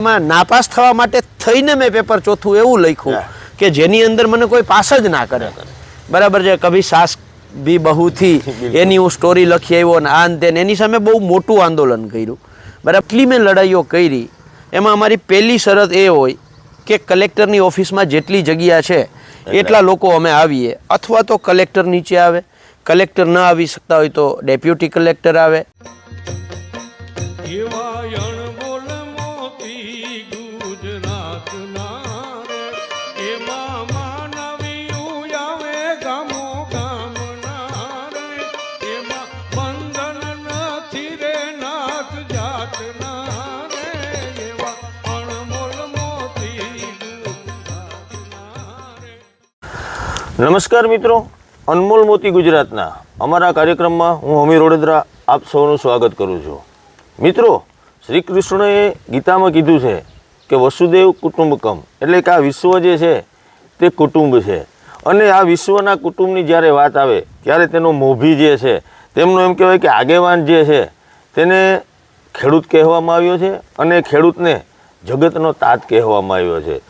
માં નાપાસ થવા માટે થઈને મેં પેપર ચોથું એવું લખ્યું કે જેની અંદર મને કોઈ પાસ જ ના કરે. બરાબર છે કભી સાસ ભી બહુથી એની હું સ્ટોરી લખી આવ્યો અને આ ને તે ને એની સામે બહુ મોટું આંદોલન કર્યું. બરાબર એટલી મેં લડાઈઓ કરી. એમાં અમારી પહેલી શરત એ હોય કે કલેક્ટરની ઓફિસમાં જેટલી જગ્યા છે એટલા લોકો અમે આવીએ. અથવા તો કલેક્ટર નીચે આવે. કલેક્ટર ન આવી શકતા હોય તો ડેપ્યુટી કલેક્ટર આવે. એવા નમસ્કાર મિત્રો, અનમોલ મોતી ગુજરાતના અમારા કાર્યક્રમમાં હું અમીર વડોદરા આપ સૌનું સ્વાગત કરું છું. મિત્રો, શ્રી કૃષ્ણએ ગીતામાં કીધું છે કે વસુદેવ કુટુંબકમ, એટલે કે આ વિશ્વ જે છે તે કુટુંબ છે. અને આ વિશ્વના કુટુંબની જ્યારે વાત આવે, ત્યારે તેનો મોભી જે છે, તેમનો એમ કહેવાય કે આગેવાન જે છે, તેને ખેડૂત કહેવામાં આવ્યો છે અને ખેડૂતને જગતનો તાત કહેવામાં આવ્યો છે.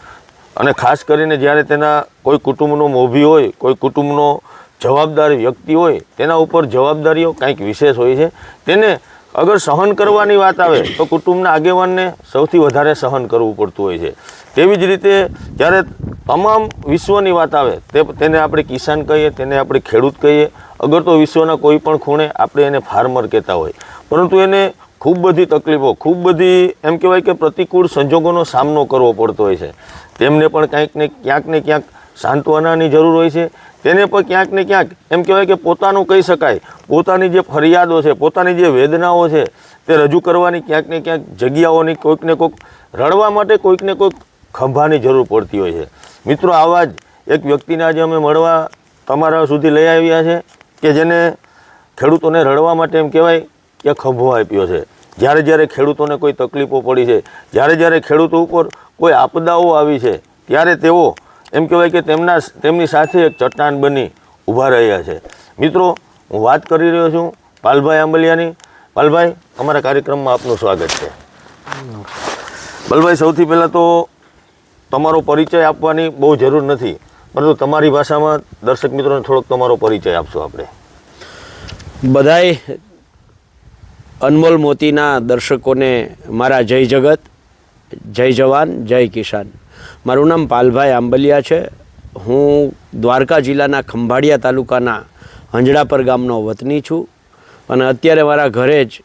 અને ખાસ કરીને જ્યારે તેના કોઈ કુટુંબનો મોભી હોય, કોઈ કુટુંબનો જવાબદાર વ્યક્તિ હોય, તેના ઉપર જવાબદારીઓ કંઈક વિશેષ હોય છે. તેને અગર સહન કરવાની વાત આવે, તો કુટુંબના આગેવાનને સૌથી વધારે સહન કરવું પડતું હોય છે. તેવી જ રીતે જ્યારે તમામ વિશ્વની વાત આવે, તે તેને આપણે કિસાન કહીએ, તેને આપણે ખેડૂત કહીએ, અગર તો વિશ્વના કોઈ પણ ખૂણે આપણે એને ફાર્મર કહેતા હોય. પરંતુ એને ખૂબ બધી તકલીફો, ખૂબ બધી એમ કહેવાય કે પ્રતિકૂળ સંજોગોનો સામનો કરવો પડતો હોય છે. તેમને પણ કંઈક ને ક્યાંક ને ક્યાંક સાંત્વનાની જરૂર હોય છે. તેને પણ ક્યાંક ને ક્યાંક એમ કહેવાય કે પોતાનું કહી શકાય. પોતાની જે ફરિયાદો છે, પોતાની જે વેદનાઓ છે, તે રજૂ કરવાની ક્યાંક ને ક્યાંક જગ્યાઓની કોઈક ને કોઈક રડવા માટે કોઈક ને કોઈક ખંભાની જરૂર પડતી હોય છે. મિત્રો, આવા જ એક વ્યક્તિને આજે અમે મળવા તમારા સુધી લઈ આવ્યા છે કે જેને ખેડૂતોને રડવા માટે એમ કહેવાય કે ખંભો આપ્યો છે. જ્યારે જ્યારે ખેડૂતોને કોઈ તકલીફો પડી છે, જ્યારે જ્યારે ખેડૂતો ઉપર કોઈ આપદાઓ આવી છે, ત્યારે તેઓ એમ કહેવાય કે તેમના તેમની સાથે એક ચટ્ટાન બની ઊભા રહ્યા છે. મિત્રો, હું વાત કરી રહ્યો છું પાલભાઈ આંબલિયાની. પાલભાઈ, અમારા કાર્યક્રમમાં આપનું સ્વાગત છે. પાલભાઈ, સૌથી પહેલાં તો તમારો પરિચય આપવાની બહુ જરૂર નથી, પરંતુ તમારી ભાષામાં દર્શક મિત્રોને થોડોક તમારો પરિચય આપશો આપણે. બધાય અનમોલ મોતીના દર્શકોને મારા જય જગત. જય જવાન, જય કિસાન. મારું નામ પાલભાઈ આંબલિયા છે. હું દ્વારકા જિલ્લાના ખંભાળિયા તાલુકાના હંજડાપર ગામનો વતની છું અને અત્યારે મારા ઘરે જ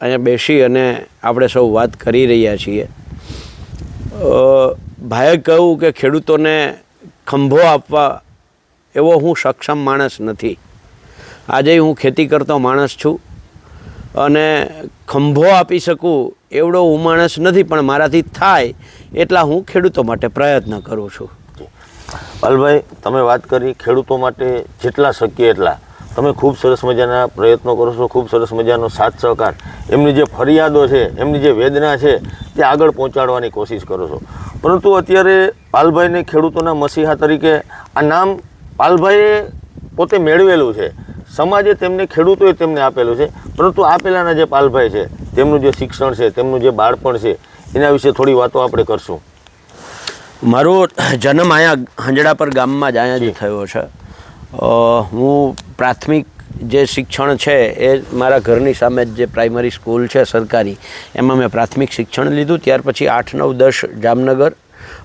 અહીંયા બેસી અને આપણે સૌ વાત કરી રહ્યા છીએ. ભાઈએ કહ્યું કે ખેડૂતોને ખંભો આપવા એવો હું સક્ષમ માણસ નથી. આજે હું ખેતી કરતો માણસ છું અને ખંભો આપી શકું, એવડો હું માણસ નથી, પણ મારાથી થાય એટલા હું ખેડૂતો માટે પ્રયત્ન કરું છું. પાલભાઈ તમે વાત કરી ખેડૂતો માટે જેટલા શક્ય એટલા. તમે ખૂબ સરસ મજાના પ્રયત્નો કરો છો, ખૂબ સરસ મજાનો સાથ સહકાર. એમની જે ફરિયાદો છે, એમની જે વેદના છે, તે આગળ પહોંચાડવાની કોશિશ કરો છો. પરંતુ અત્યારે પાલભાઈને ખેડૂતોના મસીહા તરીકે આ નામ પાલભાઈએ પોતે મેળવેલું છે. સમાજે તેમને ખેડૂતોએ તેમને આપેલું છે. પરંતુ આ પહેલાંના જે પાલભાઈ છે તેમનું જે શિક્ષણ છે તેમનું જે બાળપણ છે એના વિશે થોડી વાતો આપણે કરશું. મારો જન્મ અહીંયા હંજડાપર ગામમાં જ અહીંયા જ થયો છે. હું પ્રાથમિક જે શિક્ષણ છે એ મારા ઘરની સામે જ જે પ્રાઇમરી સ્કૂલ છે સરકારી એમાં મેં પ્રાથમિક શિક્ષણ લીધું. ત્યાર પછી આઠ નવ દસ જામનગર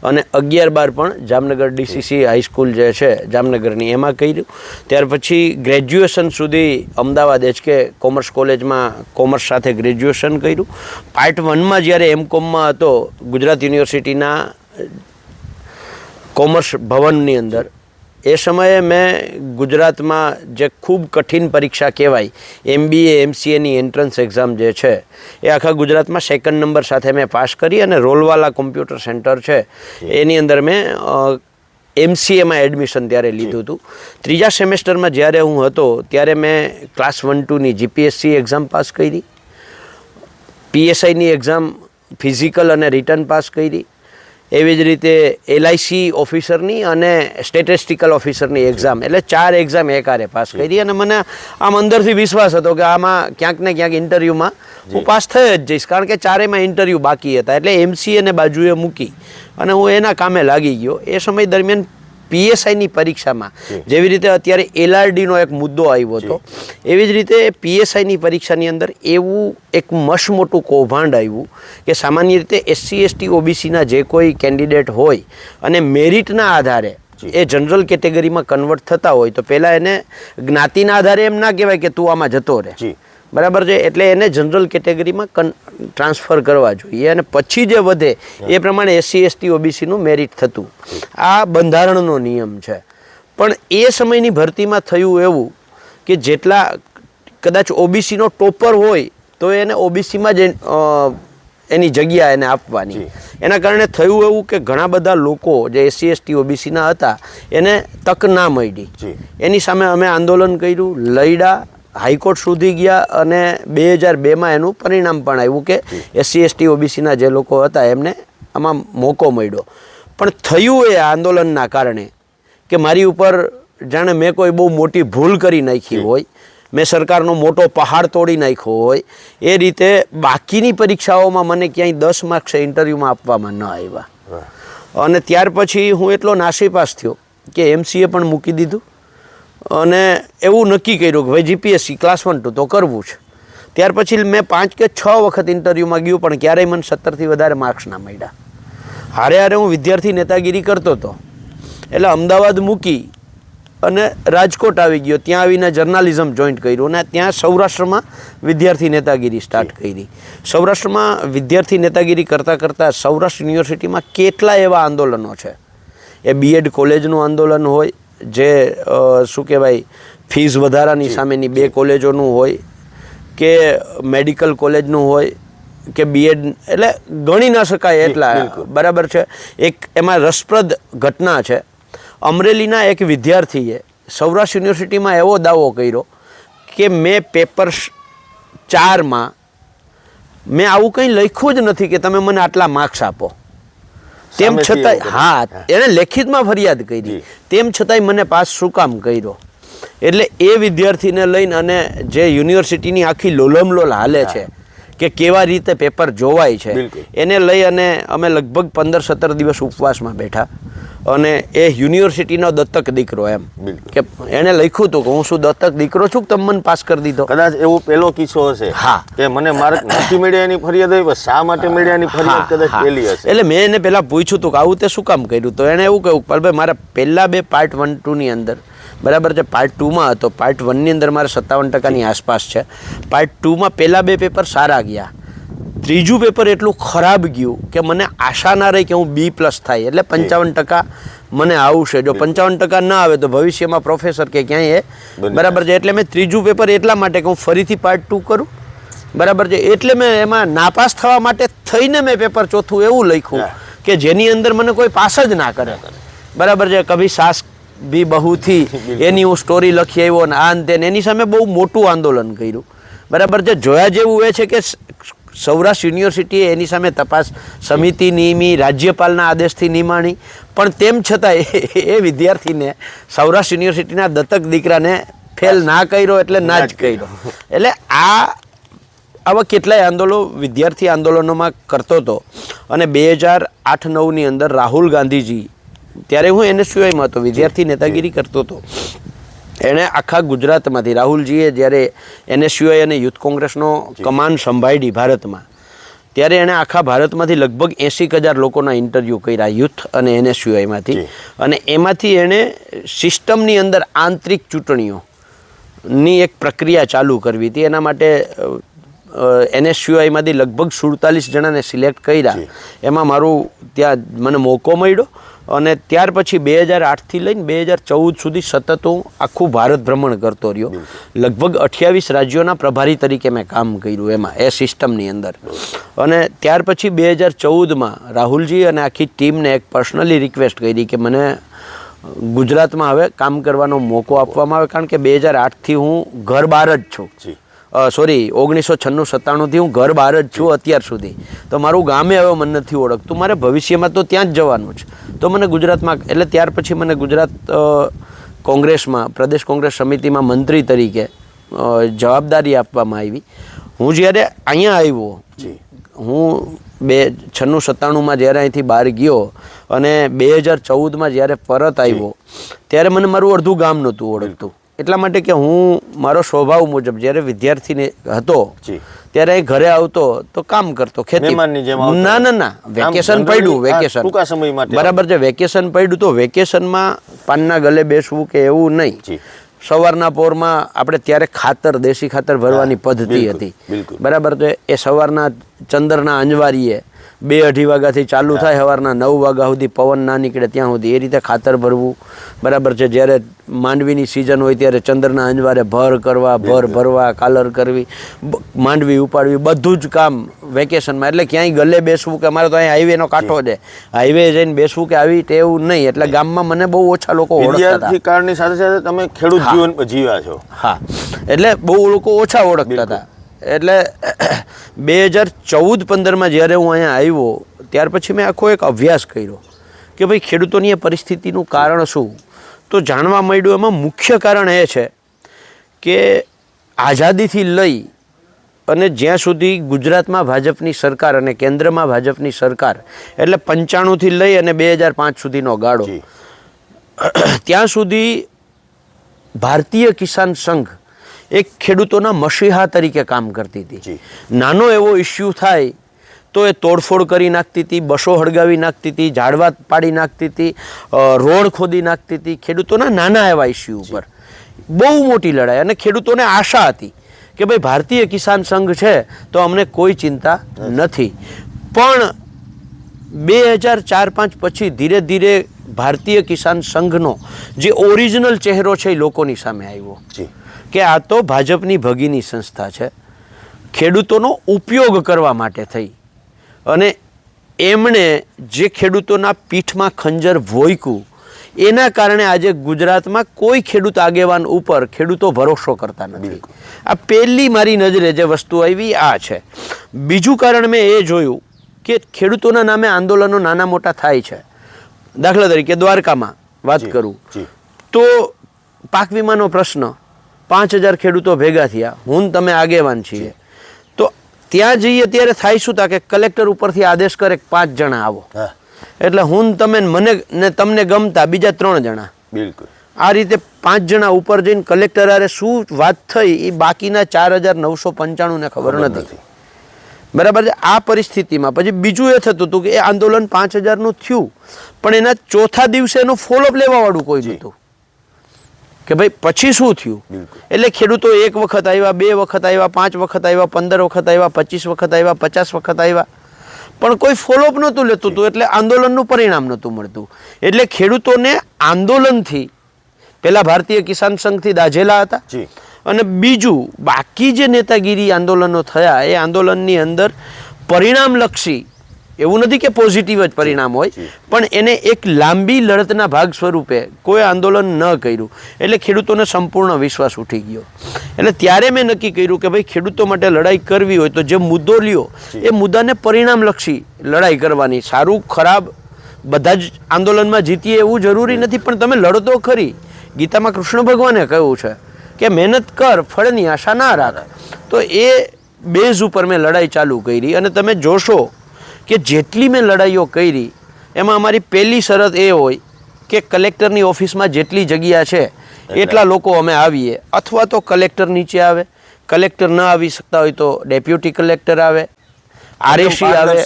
અને અગિયાર બાર પણ જામનગર ડીસીસી હાઈસ્કૂલ જે છે, જામનગરની એમાં કર્યું. ત્યાર પછી ગ્રેજ્યુએશન સુધી અમદાવાદ એચકે કોમર્સ કોલેજમાં કોમર્સ સાથે ગ્રેજ્યુએશન કર્યું. પાર્ટ વનમાં જ્યારે એમ કોમમાં હતો, ગુજરાત યુનિવર્સિટીના કોમર્સ ભવનની અંદર એ સમયે મેં ગુજરાતમાં જે ખૂબ કઠિન પરીક્ષા કહેવાય એમબીએ એમસીએની એન્ટ્રન્સ એક્ઝામ જે છે એ આખા ગુજરાતમાં સેકન્ડ નંબર સાથે મેં પાસ કરી અને રોલવાલા કોમ્પ્યુટર સેન્ટર છે. એની અંદર મેં એમસીએમાં એડમિશન ત્યારે લીધું હતું. ત્રીજા સેમેસ્ટરમાં જ્યારે હું હતો ત્યારે મેં ક્લાસ વન ટુની જીપીએસસી એક્ઝામ પાસ કરી. પીએસઆઈની એક્ઝામ ફિઝિકલ અને રિટર્ન પાસ કરી. એવી જ રીતે એલઆઈસી ઓફિસરની અને સ્ટેટિસ્ટિકલ ઓફિસરની એક્ઝામ એટલે ચાર એક્ઝામ એકારે પાસ કરી અને મને આમ અંદરથી વિશ્વાસ હતો કે આમાં ક્યાંક ને ક્યાંક ઇન્ટરવ્યૂમાં હું પાસ થઈ જ જઈશ. કારણ કે ચારેયમાં ઇન્ટરવ્યૂ બાકી હતા. એટલે એમસીએને બાજુએ મૂકી અને હું એના કામે લાગી ગયો. એ સમય દરમિયાન પીએસઆઈની પરીક્ષામાં જેવી રીતે અત્યારે એલઆરડીનો એક મુદ્દો આવ્યો હતો એવી જ રીતે પીએસઆઈની પરીક્ષાની અંદર એવું એક મસ્ત મોટું કૌભાંડ આવ્યું કે સામાન્ય રીતે એસસી એસટી ઓબીસીના જે કોઈ કેન્ડિડેટ હોય અને મેરિટના આધારે એ જનરલ કેટેગરીમાં કન્વર્ટ થતા હોય તો પહેલાં એને જ્ઞાતિના આધારે એમ ના કહેવાય કે તું આમાં જતો રહે. બરાબર છે? એટલે એને જનરલ કેટેગરીમાં કન ટ્રાન્સફર કરવા જોઈએ અને પછી જે વધે એ પ્રમાણે એસસી એસટી ઓબીસીનું મેરિટ થતું. આ બંધારણનો નિયમ છે. પણ એ સમયની ભરતીમાં થયું એવું કે જેટલા કદાચ ઓબીસીનો ટોપર હોય તો એને ઓબીસીમાં જ એની જગ્યા એને આપવાની. એના કારણે થયું એવું કે ઘણા બધા લોકો જે એસસી એસટી ઓબીસીના હતા એને તક ના મળી. એની સામે અમે આંદોલન કર્યું લઈડા હાઈકોર્ટ સુધી ગયા અને બે હજાર બેમાં એનું પરિણામ પણ આવ્યું કે એસસી એસટી ઓબીસીના જે લોકો હતા એમને આમાં મોકો મળ્યો. પણ થયું એ આંદોલનના કારણે કે મારી ઉપર જાણે મેં કોઈ બહુ મોટી ભૂલ કરી નાખી હોય મેં સરકારનો મોટો પહાડ તોડી નાખ્યો હોય એ રીતે બાકીની પરીક્ષાઓમાં મને ક્યાંય દસ માર્ક્સ ઇન્ટરવ્યૂમાં આપવામાં ન આવ્યા. અને ત્યાર પછી હું એટલો નાસીપાસ થયો કે એમસીએ પણ મૂકી દીધું. અને એવું નક્કી કર્યું કે ભાઈ જીપીએસસી ક્લાસ વન ટુ તો કરવું છે. ત્યાર પછી મેં પાંચ કે છ વખત ઇન્ટરવ્યૂમાં ગયું, પણ ક્યારેય મને સત્તરથી વધારે માર્ક્સ ના મળ્યા. હારે હારે હું વિદ્યાર્થી નેતાગીરી કરતો હતો. એટલે અમદાવાદ મૂકી અને રાજકોટ આવી ગયો. ત્યાં આવીને જર્નાલિઝમ જોઈન્ટ કર્યું અને ત્યાં સૌરાષ્ટ્રમાં વિદ્યાર્થી નેતાગીરી સ્ટાર્ટ કરી. સૌરાષ્ટ્રમાં વિદ્યાર્થી નેતાગીરી કરતાં કરતાં સૌરાષ્ટ્ર યુનિવર્સિટીમાં કેટલા એવા આંદોલનો છે? એ બીએડ કોલેજનું આંદોલન હોય જે શું કહેવાય ફીસ વધારાની સામેની બે કોલેજોનું હોય કે મેડિકલ કોલેજનું હોય કે બીએડ એટલે ગણી ના શકાય એટલા. બરાબર છે? એક એમાં રસપ્રદ ઘટના છે. અમરેલીના એક વિદ્યાર્થીએ સૌરાષ્ટ્ર યુનિવર્સિટીમાં એવો દાવો કર્યો કે મેં પેપર ચારમાં મેં આવું કંઈ લખ્યું જ નથી કે તમે મને આટલા માર્ક્સ આપો. તેમ છતાંય હા એણે લેખિતમાં ફરિયાદ કરી. તેમ છતાંય મને પાસ શું કામ કર્યો? એટલે એ વિદ્યાર્થીને લઈને અને જે યુનિવર્સિટીની આખી લોલમલોલ હાલે છે કે કેવા રીતે પેપર જોવાય છે એને લઈ અને અમે લગભગ પંદર સત્તર દિવસ ઉપવાસમાં બેઠા. અને એ યુનિવર્સિટીનો દત્તક દીકરો એમ. કે એણે લખ્યું હતું કે હું શું દત્તક દીકરો છું કે તમે મને પાસ કરી દીધો? કદાચ એવો પેલો કિસ્સો હશે હા. કે મને માર્ક નથી મળ્યા એની ફરિયાદ આવી શા માટે મળ્યા એની ફરિયાદ કદાચ પહેલી હશે? એટલે મેં એને પહેલાં પૂછ્યું હતું કે આવું તે શું કામ કર્યું? તો એણે એવું કહ્યું ભાઈ મારા પહેલાં બે પાર્ટ વન ટુની અંદર બરાબર છે પાર્ટ ટુમાં હતો. પાર્ટ વનની અંદર મારે સત્તાવન ટકાની આસપાસ છે. પાર્ટ ટુમાં પહેલાં બે પેપર સારા ગયા. ત્રીજું પેપર એટલું ખરાબ ગયું કે મને આશા ના રહી કે હું બી પ્લસ થાય. એટલે પંચાવન ટકા મને આવશે જો પંચાવન ટકા ના આવે તો ભવિષ્યમાં પ્રોફેસર કે ક્યાંય એ બરાબર છે. એટલે મેં ત્રીજું પેપર એટલા માટે કે હું ફરીથી પાર્ટ ટુ કરું. બરાબર છે. એટલે મેં એમાં નાપાસ થવા માટે થઈને મેં પેપર ચોથું એવું લખ્યું કે જેની અંદર મને કોઈ પાસ જ ના કરે. બરાબર છે. કભી સાસ બી બહુથી એની હું સ્ટોરી લખી આવ્યો ને આ અંતે તે એની સામે બહુ મોટું આંદોલન કર્યું. બરાબર જે જોયા જેવું એ છે કે સૌરાષ્ટ્ર યુનિવર્સિટીએ એની સામે તપાસ સમિતિ નિયમી રાજ્યપાલના આદેશથી નિમાણી. પણ તેમ છતાં એ- એ વિદ્યાર્થીને સૌરાષ્ટ્ર યુનિવર્સિટીના દત્તક દીકરાને ફેલ ના કર્યો એટલે ના જ કર્યો. એટલે આ આવા કેટલાય આંદોલનો વિદ્યાર્થી આંદોલનોમાં કરતો હતો. અને બે હજાર આઠ નવની અંદર રાહુલ ગાંધીજી ત્યારે હું એનએસયુઆઈમાં હતો વિદ્યાર્થી નેતાગીરી કરતો હતો. એણે આખા ગુજરાતમાંથી રાહુલજીએ જ્યારે એનએસયુઆઈ અને યુથ કોંગ્રેસનો કમાન સંભાળી ભારતમાં ત્યારે એણે આખા ભારતમાંથી લગભગ એંસી હજાર લોકોના ઇન્ટરવ્યૂ કર્યા યુથ અને એનએસયુઆઈમાંથી. અને એમાંથી એણે સિસ્ટમની અંદર આંતરિક ચૂંટણીઓની એક પ્રક્રિયા ચાલુ કરવી હતી. એના માટે એનએસયુઆઈમાંથી લગભગ સુડતાલીસ જણાને સિલેક્ટ કર્યા. એમાં મારું ત્યાં મને મોકો મળ્યો અને ત્યાર પછી બે હજાર આઠથી લઈને બે હજાર ચૌદ સુધી સતત હું આખું ભારત ભ્રમણ કરતો રહ્યો. લગભગ અઠ્યાવીસ રાજ્યોના પ્રભારી તરીકે મેં કામ કર્યું એમાં એ સિસ્ટમની અંદર. અને ત્યાર પછી બે હજાર ચૌદમાં રાહુલજી અને આખી ટીમને એક પર્સનલી રિક્વેસ્ટ કરી કે મને ગુજરાતમાં હવે કામ કરવાનો મોકો આપવામાં આવે. કારણ કે બે હજાર આઠથી હું ઘર બહાર જ છું. સોરી ઓગણીસો છન્નું સત્તાણુંથી હું ઘર બહાર જ છું અત્યાર સુધી. તો મારું ગામે હવે મને નથી ઓળખતું. મારે ભવિષ્યમાં તો ત્યાં જ જવાનું છે. તો મને ગુજરાતમાં એટલે ત્યાર પછી મને ગુજરાત કોંગ્રેસમાં પ્રદેશ કોંગ્રેસ સમિતિમાં મંત્રી તરીકે જવાબદારી આપવામાં આવી. હું જ્યારે અહીંયા આવ્યો હું બે છન્નું સત્તાણુંમાં જ્યારે અહીંથી બહાર ગયો અને બે હજાર ચૌદમાં જ્યારે પરત આવ્યો ત્યારે મને મારું અડધું ગામ નહોતું ઓળખતું. એટલા માટે કે હું મારો સ્વભાવ મુજબ જ્યારે વિદ્યાર્થીને હતો ત્યારે એ ઘરે આવતો તો કામ કરતો ખેતી. ના ના ના વેકેશન પડ્યું વેકેશન. ટૂંકા સમય માટે બરાબર છે વેકેશન પડ્યું તો વેકેશનમાં પાનના ગલે બેસવું કે એવું નહીં. સવારના પોરમાં આપણે ત્યારે ખાતર દેશી ખાતર ભરવાની પદ્ધતિ હતી. બરાબર તો એ સવારના ચંદ્રના અંજવારીએ બે અઢી વાગ્યાથી ચાલુ થાય સવારના નવ વાગ્યા સુધી પવન ના નીકળે ત્યાં સુધી. એ રીતે ખાતર ભરવું. બરાબર છે જ્યારે માંડવીની સિઝન હોય ત્યારે ચંદ્રના અંજવારે ભર કરવા ભર ભરવા કાલર કરવી માંડવી ઉપાડવી બધું જ કામ વેકેશનમાં એટલે ક્યાંય ગલે બેસવું કે અમારે તો અહીં હાઈવેનો કાંઠો છે. હાઈવે જઈને બેસવું કે આવી ટેવું નહીં. એટલે ગામમાં મને બહુ ઓછા લોકો ઓળખતા હતા. સાથે સાથે તમે ખેડૂત જીવન જીવ્યા છો. હા. એટલે બહુ લોકો ઓછા ઓળખતા હતા. એટલે બે હજાર ચૌદ પંદરમાં જ્યારે હું અહીંયા આવ્યો ત્યાર પછી મેં આખો એક અભ્યાસ કર્યો કે ભાઈ ખેડૂતોની એ પરિસ્થિતિનું કારણ શું? તો જાણવા મળ્યું એમાં મુખ્ય કારણ એ છે કે આઝાદીથી લઈ અને જ્યાં સુધી ગુજરાતમાં ભાજપની સરકાર અને કેન્દ્રમાં ભાજપની સરકાર એટલે પંચાણુંથી લઈ અને બે હજાર પાંચ સુધીનો ગાળો ત્યાં સુધી ભારતીય કિસાન સંઘ એક ખેડૂતોના મસીહા તરીકે કામ કરતી હતી. નાનો એવો ઇસ્યુ થાય તો એ તોડફોડ કરી નાખતી હતી બસો હળગાવી નાખતી હતી ઝાડવા પાડી નાખતી હતી રોડ ખોદી નાખતી હતી ખેડૂતોના નાના એવા ઇસ્યુ ઉપર. બહુ મોટી લડાઈ અને ખેડૂતોને આશા હતી કે ભાઈ ભારતીય કિસાન સંઘ છે તો અમને કોઈ ચિંતા નથી. પણ બે હજાર ચાર પાંચ પછી ધીરે ધીરે ભારતીય કિસાન સંઘનો જે ઓરિજિનલ ચહેરો છે એ લોકોની સામે આવ્યો. જી. કે આ તો ભાજપની ભગીની સંસ્થા છે. ખેડૂતોનો ઉપયોગ કરવા માટે થઈ. અને એમણે જે ખેડૂતોના પીઠમાં ખંજર ભોયકું એના કારણે આજે ગુજરાતમાં કોઈ ખેડૂત આગેવાન ઉપર ખેડૂતો ભરોસો કરતા નથી. આ પહેલી મારી નજરે જે વસ્તુ આવી આ છે. બીજું કારણ મેં એ જોયું કે ખેડૂતોના નામે આંદોલનો નાના મોટા થાય છે. દાખલા તરીકે દ્વારકામાં વાત કરું. તો પાક વીમાનો પ્રશ્ન પાંચ હજાર ખેડૂતો ભેગા થયા હું તમે આગેવાન છીએ. તો ત્યાં જઈએ ત્યારે થાય શું તા કે કલેક્ટર ઉપરથી આદેશ કરે પાંચ જણા આવો. એટલે હું તમે મને ને તમને ગમતા બીજા ત્રણ જણા. બિલકુલ. આ રીતે પાંચ જણા ઉપર જઈને કલેક્ટર આરે શું વાત થઈ એ બાકીના ચાર હજાર નવસો પંચાણુંને ખબર નથી. બરાબર છે? આ પરિસ્થિતિમાં. પછી બીજું એ થતું હતું કે એ આંદોલન પાંચ હજારનું થયું પણ એના ચોથા દિવસે એનું ફોલોઅપ લેવાવાળું કોઈ નહોતું. કે ભાઈ પછી શું થયું? એટલે ખેડૂતો એક વખત આવ્યા બે વખત આવ્યા પાંચ વખત આવ્યા પંદર વખત આવ્યા પચીસ વખત આવ્યા પચાસ વખત આવ્યા. પણ કોઈ ફોલોઅપ નહોતું લેતું હતું એટલે આંદોલનનું પરિણામ નહોતું મળતું. એટલે ખેડૂતોને આંદોલનથી પહેલાં ભારતીય કિસાન સંઘથી દાઝેલા હતા. જી. અને બીજું બાકી જે નેતાગીરી આંદોલનો થયા એ આંદોલનની અંદર પરિણામલક્ષી એવું નથી કે પોઝિટિવ જ પરિણામ હોય પણ એને એક લાંબી લડતના ભાગ સ્વરૂપે કોઈ આંદોલન ન કર્યું. એટલે ખેડૂતોને સંપૂર્ણ વિશ્વાસ ઉઠી ગયો. એટલે ત્યારે મેં નક્કી કર્યું કે ભાઈ ખેડૂતો માટે લડાઈ કરવી હોય તો જે મુદ્દો લ્યો એ મુદ્દાને પરિણામલક્ષી લડાઈ કરવાની. સારું ખરાબ બધા જ આંદોલનમાં જીતીએ એવું જરૂરી નથી પણ તમે લડતો ખરી. ગીતામાં કૃષ્ણ ભગવાને કહ્યું છે કે મહેનત કર ફળની આશા ના રાખ. તો એ બેઝ ઉપર મેં લડાઈ ચાલુ કરી અને તમે જોશો કે જેટલી મેં લડાઈઓ કરી એમાં અમારી પહેલી શરત એ હોય કે કલેક્ટરની ઓફિસમાં જેટલી જગ્યા છે એટલા. લોકો અમે આવીએ. અથવા તો કલેક્ટર નીચે આવે. કલેક્ટર ન આવી શકતા હોય તો ડેપ્યુટી કલેક્ટર આવે. આરએસી આવે.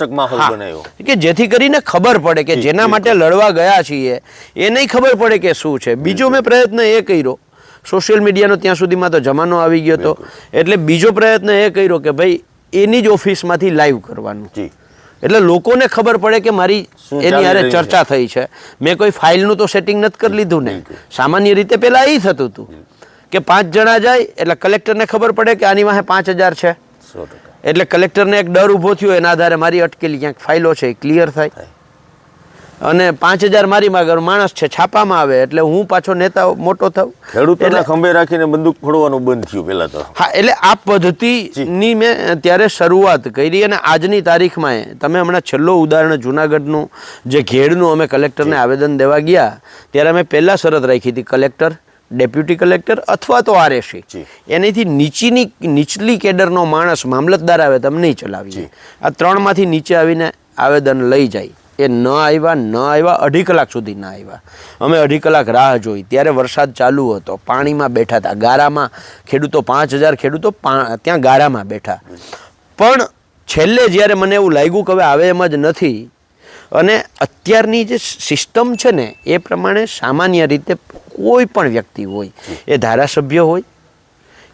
કે જેથી કરીને ખબર પડે કે જેના માટે લડવા ગયા છીએ એ નહીં ખબર પડે કે શું છે. બીજો મેં પ્રયત્ન એ કર્યો સોશિયલ મીડિયાનો ત્યાં સુધીમાં તો જમાનો આવી ગયો હતો એટલે બીજો પ્રયત્ન એ કર્યો કે ભાઈ એની જ ઓફિસમાંથી લાઈવ કરવાનું. એટલે લોકોને ખબર પડે કે મારી એની હારે ચર્ચા થઈ છે. મેં કોઈ ફાઇલનું તો સેટિંગ નથી કરી લીધું ને. સામાન્ય રીતે પહેલાં એ થતું હતું કે પાંચ જણા જાય એટલે કલેક્ટરને ખબર પડે કે આની વાહે પાંચ હજાર છે. એટલે કલેક્ટરને એક ડર ઊભો થયો એના આધારે મારી અટકેલી ક્યાંક ફાઇલો છે એ ક્લિયર થાય. અને પાંચ હજાર મારી માગર માણસ છે છાપામાં આવે એટલે હું પાછો નેતા મોટો થઉં. ખેડૂતોના ખંભે રાખીને બંદૂક ફોડવાનું બંધ થયું પહેલાં તો. હા એટલે આ પદ્ધતિની મેં ત્યારે શરૂઆત કરી અને આજની તારીખમાં એ તમે હમણાં છેલ્લો ઉદાહરણ જુનાગઢનું જે ઘેડનું અમે કલેક્ટરને આવેદન દેવા ગયા ત્યારે અમે પહેલાં શરત રાખી હતી કલેક્ટર ડેપ્યુટી કલેક્ટર અથવા તો આરએસી એનાથી એનીથી નીચીની નીચલી કેડરનો માણસ મામલતદાર આવે તમે નહીં ચલાવીએ. આ ત્રણમાંથી નીચે આવીને આવેદન લઈ જાય. એ ન આવ્યા ન આવ્યા, અઢી કલાક સુધી ન આવ્યા. અમે અઢી કલાક રાહ જોઈ. ત્યારે વરસાદ ચાલુ હતો. પાણીમાં બેઠા હતા. ગારામાં ખેડૂતો પાંચ હજાર ખેડૂતો ત્યાં ગારામાં બેઠા. પણ છેલ્લે જ્યારે મને એવું લાગ્યું કે હવે આવે એમ જ નથી, અને અત્યારની જે સિસ્ટમ છે ને, એ પ્રમાણે સામાન્ય રીતે કોઈ પણ વ્યક્તિ હોય, એ ધારાસભ્ય હોય,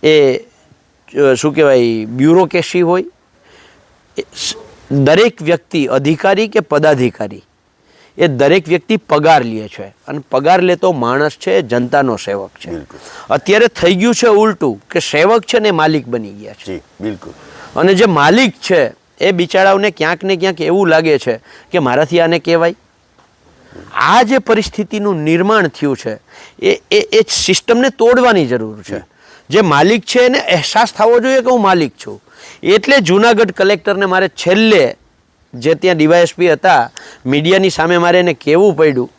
એ શું કહેવાય, બ્યુરોકેસી હોય દરેક વ્યક્તિ અધિકારી કે પદાધિકારી? એ દરેક વ્યક્તિ પગાર લે છે. અને પગાર લેતો માણસ છે એ જનતાનો સેવક છે. અત્યારે થઈ ગયું છે ઉલટું કે સેવક છે ને માલિક બની ગયા છે. બિલકુલ. અને જે માલિક છે એ બિચારાઓને ક્યાંક ને ક્યાંક એવું લાગે છે કે મારાથી આને કહેવાય. આ જે પરિસ્થિતિનું નિર્માણ થયું છે એ એ એ સિસ્ટમને તોડવાની જરૂર છે. જે માલિક છે એને અહેસાસ થવો જોઈએ કે હું માલિક છું. એટલે જૂનાગઢ કલેક્ટરને મારે છેલ્લે જે ત્યાં ડીવાયએસપી હતા મીડિયાની સામે મારે એને કહેવું પડ્યું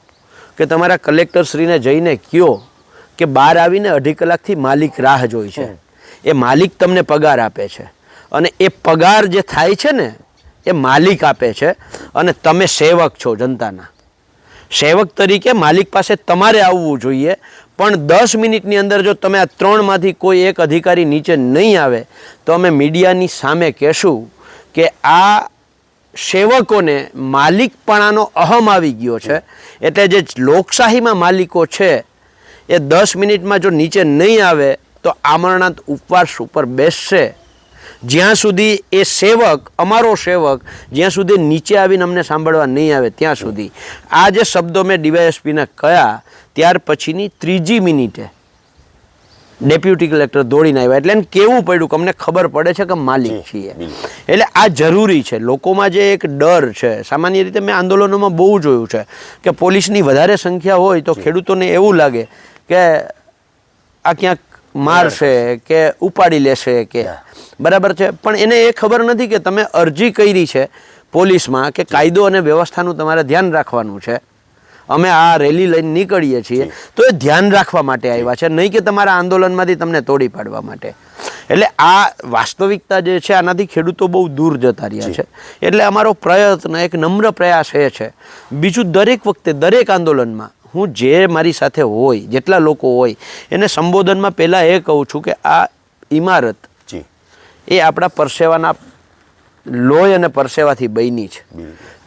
કે તમારા કલેક્ટરશ્રીને જઈને કયો કે બહાર આવીને અઢી કલાકથી માલિક રાહ જોઈ છે. એ માલિક તમને પગાર આપે છે. અને એ પગાર જે થાય છે ને એ માલિક આપે છે. અને તમે સેવક છો જનતાના. સેવક તરીકે માલિક પાસે તમારે આવવું જોઈએ. પણ દસ મિનિટની અંદર જો તમે આ ત્રણમાંથી કોઈ એક અધિકારી નીચે નહીં આવે, તો અમે મીડિયાની સામે કહેશું કે આ સેવકોને માલિકપણાનો અહમ આવી ગયો છે. એટલે જે લોકશાહીમાં માલિકો છે, એ દસ મિનિટમાં જો નીચે નહીં આવે, તો આમરણાંત ઉપવાસ ઉપર બેસશે. જ્યાં સુધી એ સેવક અમારો સેવક જ્યાં સુધી નીચે આવીને અમને સાંભળવા નહીં આવે ત્યાં સુધી. આ જે શબ્દો મેં ડીવાયએસપીને કહ્યા ત્યાર પછીની ત્રીજી મિનિટે ડેપ્યુટી કલેક્ટર દોડીને આવ્યા. એટલે એને કેવું પડ્યું કે અમને ખબર પડે છે કે માલિક છીએ. એટલે આ જરૂરી છે. લોકોમાં જે એક ડર છે સામાન્ય રીતે મેં આંદોલનોમાં બહુ જોયું છે કે પોલીસની વધારે સંખ્યા હોય તો ખેડૂતોને એવું લાગે કે આ ક્યાંક મારશે કે ઉપાડી લેશે કે બરાબર છે. પણ એને એ ખબર નથી કે તમે અરજી કરી છે પોલીસમાં કે કાયદો અને વ્યવસ્થાનું તમારે ધ્યાન રાખવાનું છે. અમે આ રેલી લઈને નીકળીએ છીએ. તો એ ધ્યાન રાખવા માટે આવ્યા છે. નહીં કે તમારા આંદોલનમાંથી તમને તોડી પાડવા માટે. એટલે આ વાસ્તવિકતા જે છે આનાથી ખેડૂતો બહુ દૂર જતા રહ્યા છે. એટલે અમારો પ્રયત્ન એક નમ્ર પ્રયાસ એ છે. બીજું દરેક વખતે દરેક આંદોલનમાં હું જે મારી સાથે હોય જેટલા લોકો હોય એને સંબોધનમાં પહેલાં એ કહું છું કે આ ઇમારત જી. એ આપણા પરસેવાના લોહી અને પરસેવાથી બની છે.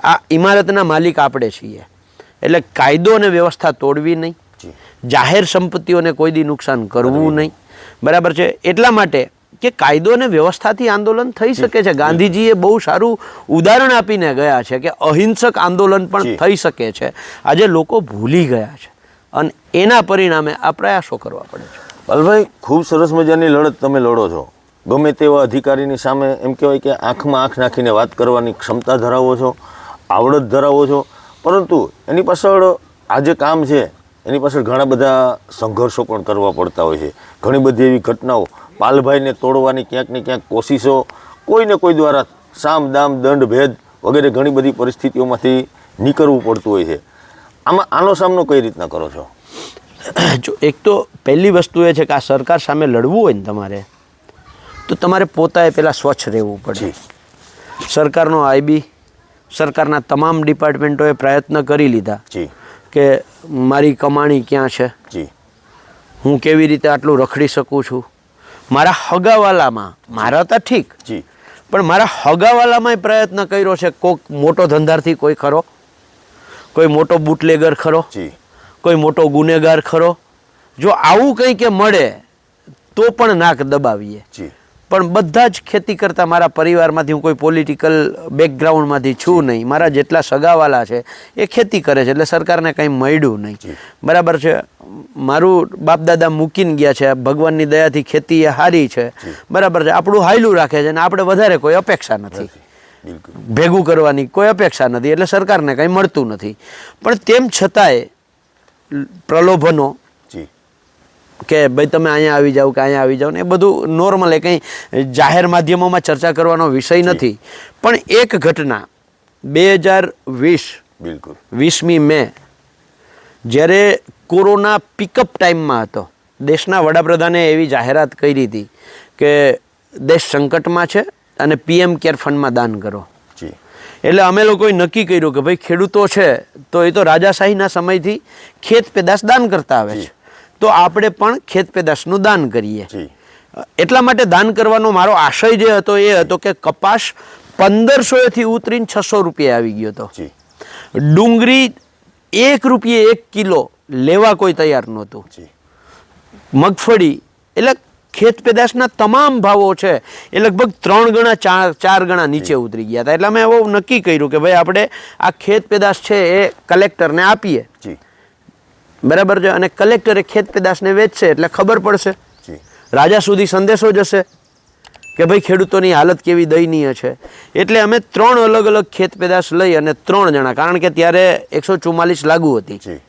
આ ઇમારતના માલિક આપણે છીએ. એટલે કાયદો અને વ્યવસ્થા તોડવી નહીં. જાહેર સંપત્તિઓને કોઈ દી નુકસાન કરવું નહીં. બરાબર છે? એટલા માટે કે કાયદો અને વ્યવસ્થાથી આંદોલન થઈ શકે છે. ગાંધીજીએ બહુ સારું ઉદાહરણ આપીને ગયા છે કે અહિંસક આંદોલન પણ થઈ શકે છે. આજે લોકો ભૂલી ગયા છે. અને એના પરિણામે આ પ્રયાસો કરવા પડે છે. પાલભાઈ ખૂબ સરસ મજાની લડત તમે લડો છો. ગમે તેવા અધિકારીની સામે એમ કહેવાય કે આંખમાં આંખ નાખીને વાત કરવાની ક્ષમતા ધરાવો છો આવડત ધરાવો છો. પરંતુ એની પાછળ આ જે કામ છે એની પાછળ ઘણા બધા સંઘર્ષો પણ કરવા પડતા હોય છે. ઘણી બધી એવી ઘટનાઓ પાલભાઈને તોડવાની ક્યાંક ને ક્યાંક કોશિશો કોઈને કોઈ દ્વારા સામ દામ દંડ ભેદ વગેરે ઘણી બધી પરિસ્થિતિઓમાંથી નીકળવું પડતું હોય છે. આમાં આનો સામનો કઈ રીતના કરો છો? જો એક તો પહેલી વસ્તુ એ છે કે આ સરકાર સામે લડવું હોય ને તમારે તો તમારે પોતાએ પહેલાં સ્વચ્છ રહેવું પડે. સરકારનો આઈબી સરકારના તમામ ડિપાર્ટમેન્ટોએ પ્રયત્ન કરી લીધા જી. કે મારી કમાણી ક્યાં છે? જી. હું કેવી રીતે આટલું રખડી શકું છું? મારા હગાવાલામાં. મારા તો ઠીક. જી. પણ મારા હગાવાલામાંય પ્રયત્ન કર્યો છે કોઈક મોટો ધંધારથી કોઈ ખરો? કોઈ મોટો બુટલેગર ખરો? જી. કોઈ મોટો ગુનેગાર ખરો? જો આવું કંઈ કે મળે તો પણ નાક દબાવીએ. જી. પણ બધા જ ખેતી કરતા મારા પરિવારમાંથી હું કોઈ પોલિટિકલ બેકગ્રાઉન્ડમાંથી છું નહીં. મારા જેટલા સગાવાલા છે એ ખેતી કરે છે એટલે સરકારને કંઈ મળ્યું નહીં. બરાબર છે? મારું બાપદાદા મૂકીને ગયા છે ભગવાનની દયાથી ખેતી એ સારી છે. બરાબર છે? આપણું હાયલું રાખે છે અને આપણે વધારે કોઈ અપેક્ષા નથી. ભેગું કરવાની કોઈ અપેક્ષા નથી એટલે સરકારને કંઈ મળતું નથી. પણ તેમ છતાંય પ્રલોભનો કે ભાઈ તમે અહીંયા આવી જાઓ કે અહીંયા આવી જાઓ ને એ બધું નોર્મલ એ કંઈ જાહેર માધ્યમોમાં ચર્ચા કરવાનો વિષય નથી. પણ એક ઘટના બે હજાર વીસ બિલકુલ. વીસમી મે જ્યારે કોરોના પિકઅપ ટાઈમમાં હતો દેશના વડાપ્રધાને એવી જાહેરાત કરી હતી કે દેશ સંકટમાં છે અને પીએમ કેર ફંડમાં દાન કરો. જી. એટલે અમે લોકોએ નક્કી કર્યું કે ભાઈ ખેડૂતો છે તો એ તો રાજાશાહીના સમયથી ખેત પેદાશ દાન કરતા આવે છે. તો આપણે પણ ખેત પેદાશનું દાન કરીએ. એટલા માટે દાન કરવાનો મારો આશય જે હતો એ હતો કે કપાસ પંદરસોથી ઉતરીને છસો રૂપિયા આવી ગયો હતો. ડુંગળી એક રૂપિયે એક કિલો લેવા કોઈ તૈયાર નહોતું. મગફળી એટલે ખેત પેદાશના તમામ ભાવો છે એ લગભગ ત્રણ ગણા ચાર ચાર ગણા નીચે ઉતરી ગયા હતા. એટલે અમે એવું નક્કી કર્યું કે ભાઈ આપણે આ ખેત પેદાશ છે એ કલેક્ટરને આપીએ. જી. બરાબર છે? અને કલેક્ટરે ખેત પેદાશને વેચશે એટલે ખબર પડશે. રાજા સુધી સંદેશો જશે કે ભાઈ ખેડૂતોની હાલત કેવી દયનીય છે. એટલે અમે ત્રણ અલગ અલગ ખેત પેદાશ લઈ અને ત્રણ જણા કારણ કે ત્યારે એકસો ચુમ્માલીસ લાગુ હતી.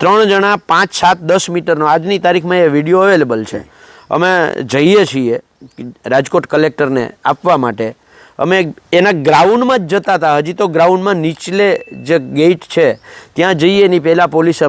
ત્રણ જણા પાંચ સાત દસ મીટરનો આજની તારીખમાં એ વીડિયો અવેલેબલ છે. અમે જઈએ છીએ રાજકોટ કલેક્ટરને આપવા માટે. અમે એના ગ્રાઉન્ડમાં જ જતા હતા. હજી તો ગ્રાઉન્ડમાં નીચલે જે ગેટ છે ત્યાં જઈએ એની પહેલાં પોલીસ